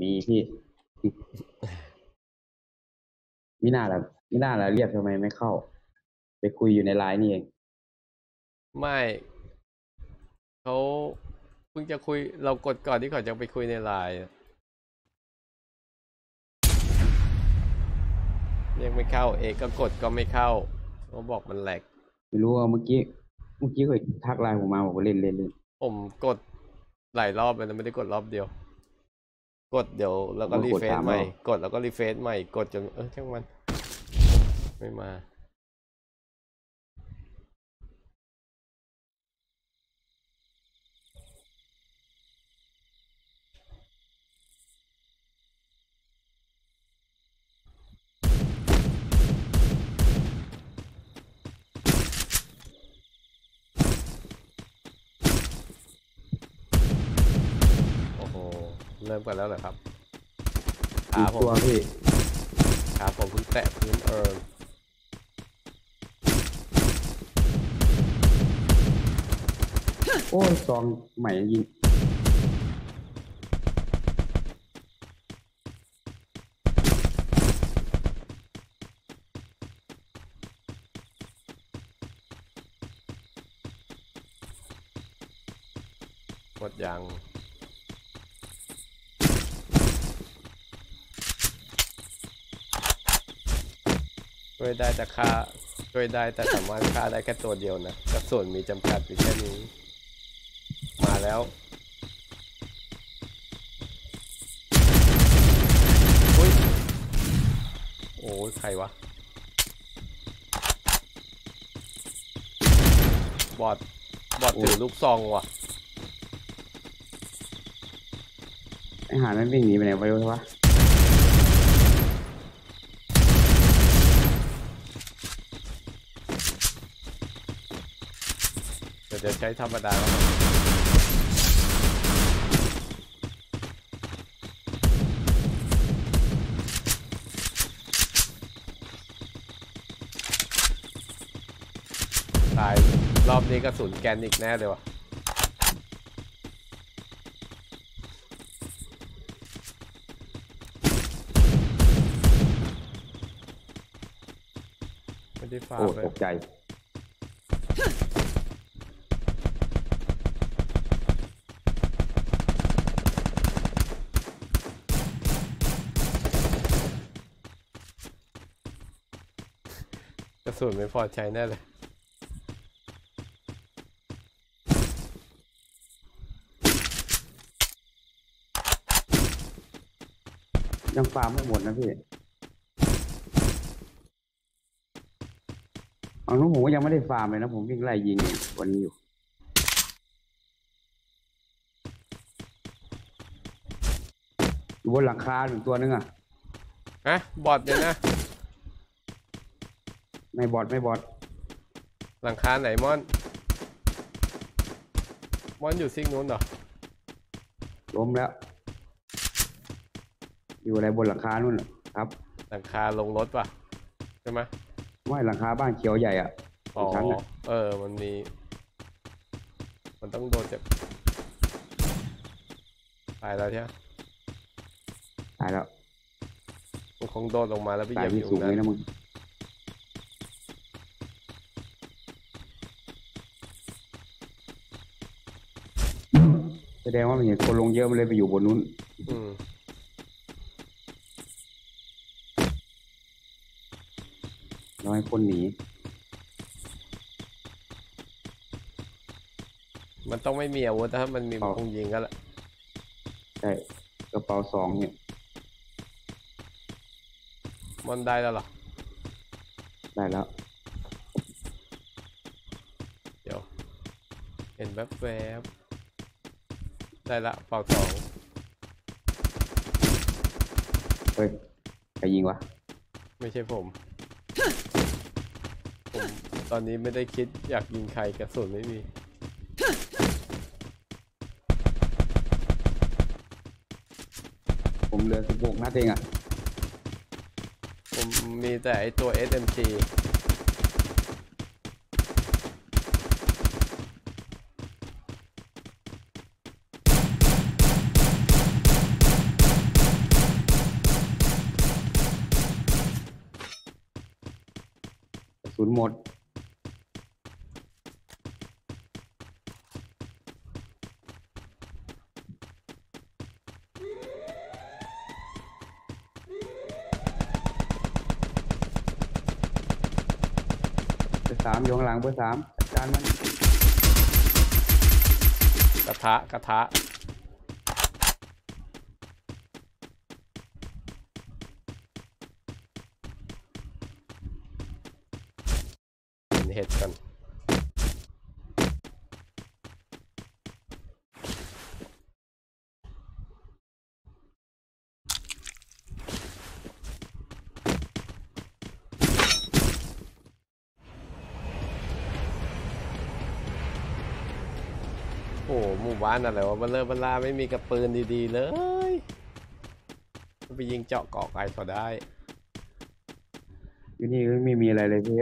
มีพี่ มิน่าละมิน่าละเรียกทำไมไม่เข้า ไปคุยอยู่ในไลน์นี่เอง ไม่เขาเพิ่งจะคุยเรากดก่อนที่เขาจะไปคุยในไลน์อะเรียกไม่เข้า เอกก็กดก็ไม่เข้าเขาบอกมันแหลกไม่รู้ว่าเมื่อกี้เมื่อกี้เขาทักไลน์ผมมาบอกว่าเล่นเล่นเล่นผมกดหลายรอบเลยนะไม่ได้กดรอบเดียว กดเดี๋ยวแล้วก็ผมรีกดเฟซสามใหม่รอบกดแล้วก็รีเฟซใหม่ กดจนเออช่างมัน ไม่มา โอ้โห เริ่มกันแล้วเหรอครับอีขากผมตัวพี่ขาผมเพิ่งแตะพื้นเอิญโอ้ยซองใหม่ยิงหมดยัง ช่วยได้แต่ค่าช่วยได้แต่สามารถฆ่าได้แค่ตัวเดียวนะกระสุนมีจำกัดอยู่แค่นี้ มาแล้วอุ้ยโอ้ยใครวะ บอดบอดถือลูกซองว่ะไอหานั่นวิ่งหนีไปไหนไปวะ ดี๋ยวใช้ธรรมดาแล้วตายรอบนี้กระสุนแกนอีกแน่เลยวะไม่ได้ฝากโอ้เลตกใจ สุนไม่พอใช้แน่เลยยังฟาร์มไม่หมดนะพี่เอาน้องผมก็ยังไม่ได้ฟาร์มเลยนะ ผมวิ่งไล่ยิงวันนี้อยู่ อยู่บนหลังคาหนึ่งตัวนึงอะฮะบอดเนี่ยนะ ไม่บอดไม่บอดหลังคาไหนมอนมอนอยู่ซิกนู้นเหรอล้มแล้ว อยู่อะไรบนหลังคานู่นน่ะครับหลังคาลงรถป่ะใช่ไหมไม่หลังคาบ้านเขียวใหญ่อะอ๋อชั้นน่ะเออมันมี มันต้องโดนจากตายแล้วใช่ไหมตายแล้วมันคงโดนลงมาแล้วไปเหตายียยบอที่ยู่สูงนั้เลยน นะมึง แสดงว่ามันเห็นคนลงเยอะมันเลยไปอยู่บนนู้น อืมน้อยคนหนี มันต้องไม่มีอาวุธถ้ามันมีมันคงยิงกันละใช่กระเป๋าสองเนี่ยมอนได้แล้วเหรอ ได้แล้ว เดี๋ยว เห็นแวบแวบๆ ได้ละเป่าสองเฮ้ยใครยิงวะไม่ใช่ผม ผมตอนนี้ไม่ได้คิดอยากยิงใครกระสุนไม่มีผมเหลือสิบหกนัดเองอะ ผมมีแต่ไอตัว SMG หมด เบอร์สามอยู่ข้างหลังเบอร์สามจัดการมัน กระทะกระทะกินเห็ดกัน โอ้โหหมู่บ้านอะไรวะเบลเริ่มเบลลาไม่มีกระปืนดีๆเลยไปยิงเจาะเกาะไกลเขาได้อยู่นี่ไม่มีอะไรเลยพี่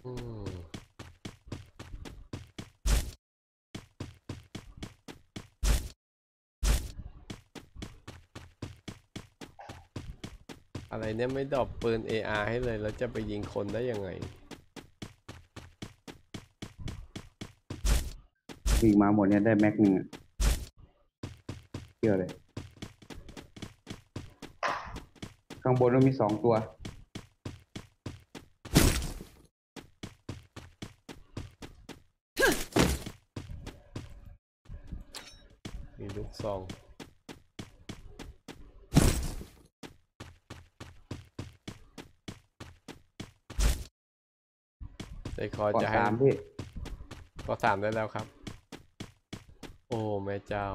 อะไรเนี่ยไม่ดรอปปืน AR ให้เลย แล้วจะไปยิงคนได้ยังไง วิ่งมาหมดเนี่ยได้แม็กหนึ่งอะเชื่อเลย ข้างบนมันมีสองตัว มีลูกซอง ใจคอ ก่อนจะให้สามพี่ก็ถามได้แล้วครับ โอ้แม่เจ้า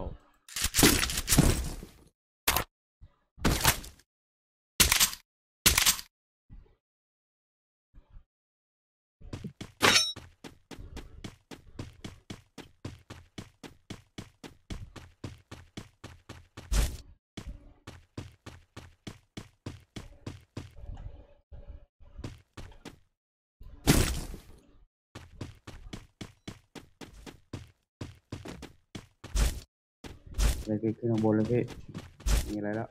เลยพี่ขึ้นข้างบนเลยพี่ มีอะไรแล้ว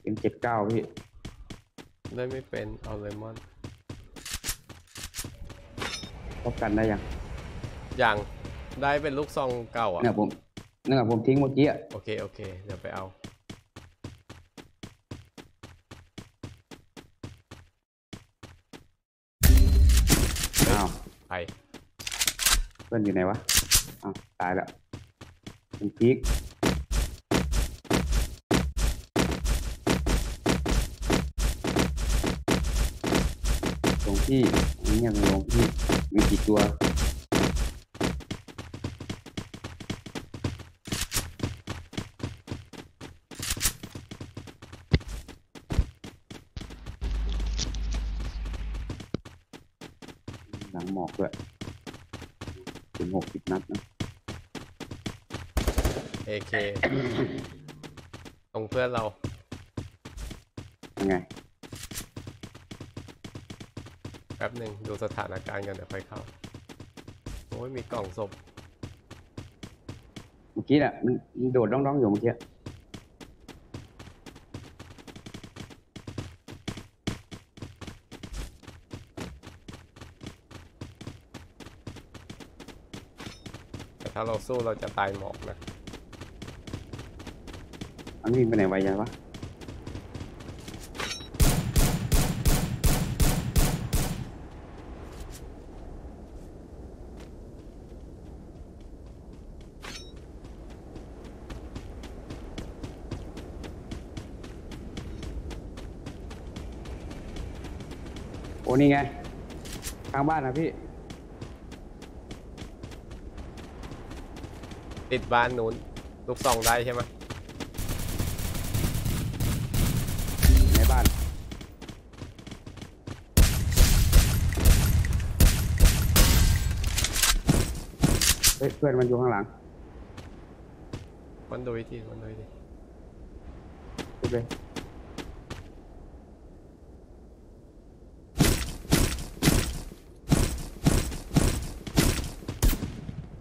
เป็นเจ็ดเก้าพี่ ได้ไม่เป็น เอาเลมอนพบกันได้ยัง อย่างได้เป็นลูกซองเก่าอะเนี่ยผมนั่นแหละผมทิ้งเมื่อกี้อะโอเค โอเค เดี๋ยวไปเอา ไปเพื่อนอยู่ไหนวะอ้าวตายแล้วเป็นพีกตรงที่อันนี้ยังลงที่มีกี่ตัว หลังหมอกด้วยถึงหกสิบนัดนะ AK ตรงเพื่อนเรายังไงแป๊บหนึ่งดูสถานการณ์กันเดี๋ยวไปเข้า โอ้ยมีกล่องศพเมื่อกี้น่ะมันมันโดดด้องๆอยู่เมื่อกี้ ถ้าเราสู้เราจะตายหมอกนะมันวิ่งไปไหนไวยังวะโอ้นี่ไง ทางบ้านนะพี่ ติดบ้านนู้นลูกซองได้ใช่ไหมในบ้านโเฮ้ยเพื่อนมันอยู่ข้างหลังมันดูวิธีมันดูวิธีพูดเลย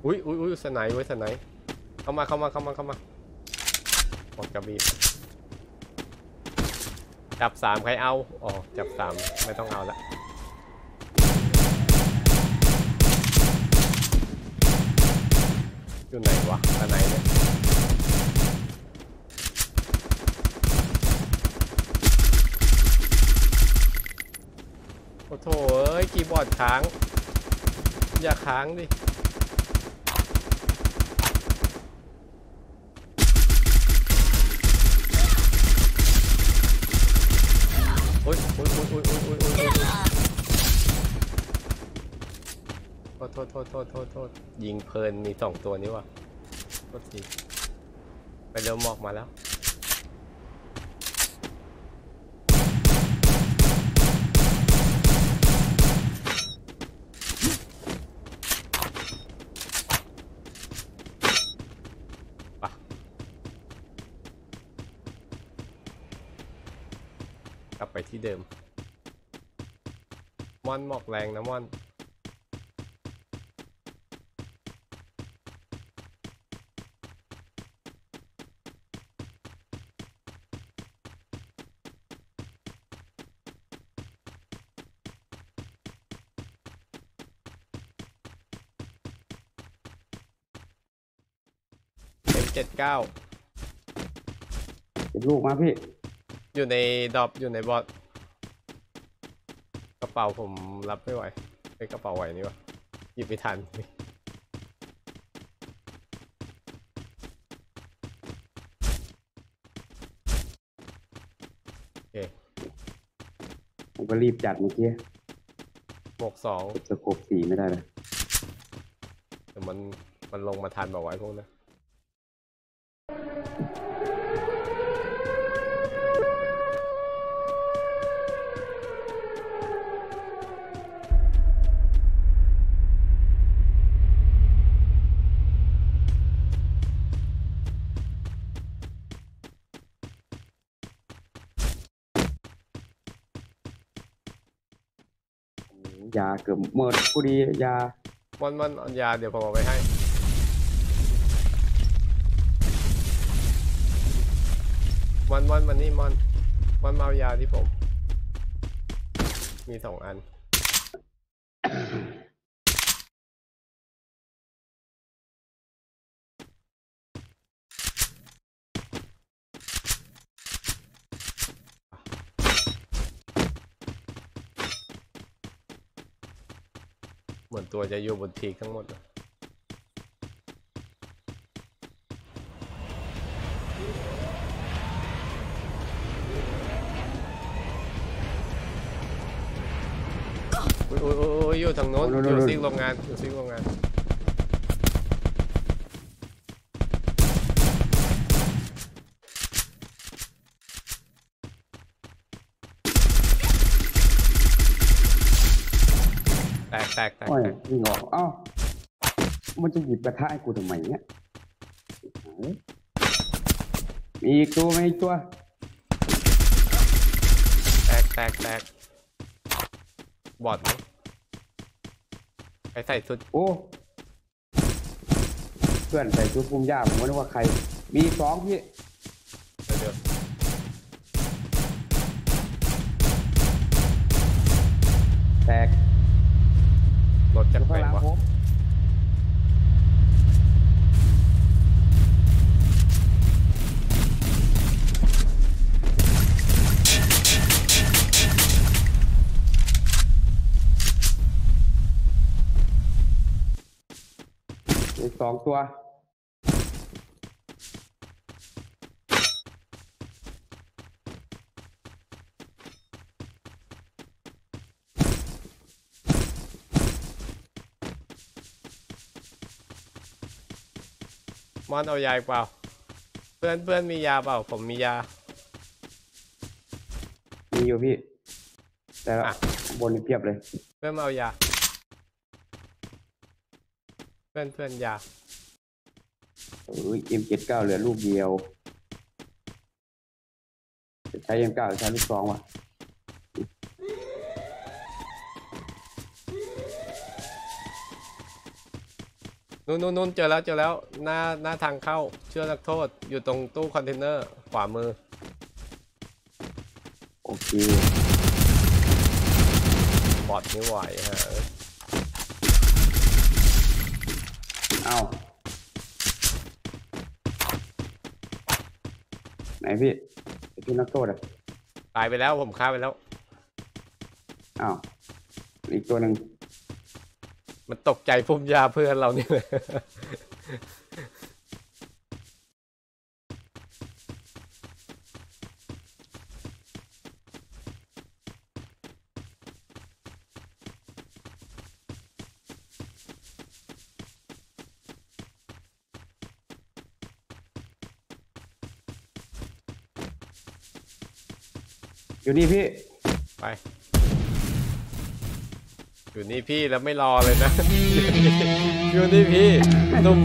อุ้ยอุ้ยอุ้ยสไนด์เว้ยสไนด์ เข้ามาเข้ามาเข้ามาเข้ามาออกกระบีบจับสามใครเอาอ๋อจับสามไม่ต้องเอาละอยู่ไหนวะสไนเนี่ยโอ้โถเอ้ยคีย์บอร์ดค้าง อย่าค้างดิ ษโทษโทษโทษยิงเพลินมีสองตัวนี้ว่ะโทษทีไปเร็วหมอกมาแล้ว กลับไปที่เดิม มอนหมอกแรงนะมอน M79 เก็บลูกมาพี่ อยู่ในดรอปอยู่ในบอสกระเป๋าผมรับไม่ไหวไอ้ยกระเป๋าไหวนี่วะหยิบไม่ทันโอเคผมก็รีบจัดเมื่อกี้หมวกสองกดสโคปสีไม่ได้เลยแต่มันมันลงมาทันบอกไว้พวกนั้น ยาเกือบหมดกูดียามอนมอนเอายาเดี๋ยวผมเอาไปให้ มอนมอนมันนี่มอนมอนมาเอายาที่ผม มีสองอัน เหมือนตัวจะอยู่บนทีทั้งหมดเลย อุ้ยอุ้ยอุ้ยอุ้ยอยู่ทางโน้นโน่นอโน่นยู่โน่นซิกโรงงานอยู่ซิกโรงงานแตกแตกแตกโอ้ยแตกวิ่งออกเอ้ามันจะหยิบกระทะให้กูทำไมเนี่ยมีอีกตัวมีอีกตัวแตกแตกแตก บอดใครใส่ชุด โอ้ เพื่อนใส่ชุดพุ่มหญ้าผมก็นึกว่าใคร มีสองพี่ สองตัว มอนเอายาอีกเปล่า เพื่อนเพื่อนมียาเปล่า ผมมียา มีอยู่พี่ แต่ละอะข้างบนนี่เพียบเลย เพื่อนมาเอายาเพื่อนเพื่อนอยาเอ้ย M79 เหลือลูกเดียว จะใช้ M9 หรือใช้ลูกซองวะนู่นนู่นนู่นเจอแล้วเจอแล้วหน้าหน้าทางเข้าเชื่อนักโทษอยู่ตรงตู้คอนเทนเนอร์ขวามือ โอเค บอดไม่ไหวฮะ เอ้าไหนพี่ไอ้พี่นักโทษอะตายไปแล้วผมฆ่าไปแล้ว อ้าวอีกตัวหนึ่งมันตกใจพุ่มยาเพื่อนเรานี่เลย อยู่นี่พี่ ไป อยู่นี่พี่แล้วไม่รอเลยนะ อยู่นี่พี่นุ่ม